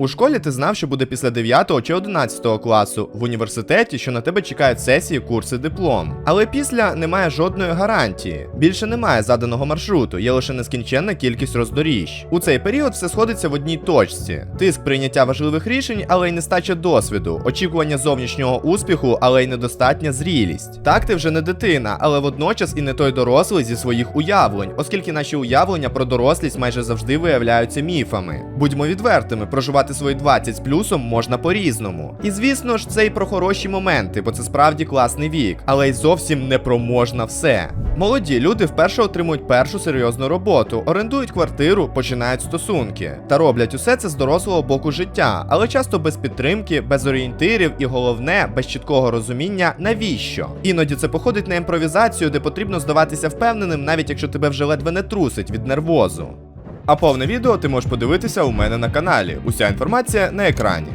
У школі ти знав, що буде після 9 чи 11 класу, в університеті, що на тебе чекають сесії, курси, диплом. Але після немає жодної гарантії. Більше немає заданого маршруту, є лише нескінченна кількість роздоріжжя. У цей період все сходиться в одній точці: тиск прийняття важливих рішень, але й нестача досвіду, очікування зовнішнього успіху, але й недостатня зрілість. Так ти вже не дитина, але водночас і не той дорослий зі своїх уявлень, оскільки наші уявлення про дорослість майже завжди виявляються міфами. Будьмо відвертими, проживати свої 20 з плюсом можна по-різному. І звісно ж, це і про хороші моменти, бо це справді класний вік, але й зовсім не про можна все. Молоді люди вперше отримують першу серйозну роботу, орендують квартиру, починають стосунки та роблять усе це з дорослого боку життя, але часто без підтримки, без орієнтирів і головне, без чіткого розуміння, навіщо. Іноді це походить на імпровізацію, де потрібно здаватися впевненим, навіть якщо тебе вже ледве не трусить від нервозу. А повне відео ти можеш подивитися у мене на каналі. Уся інформація на екрані.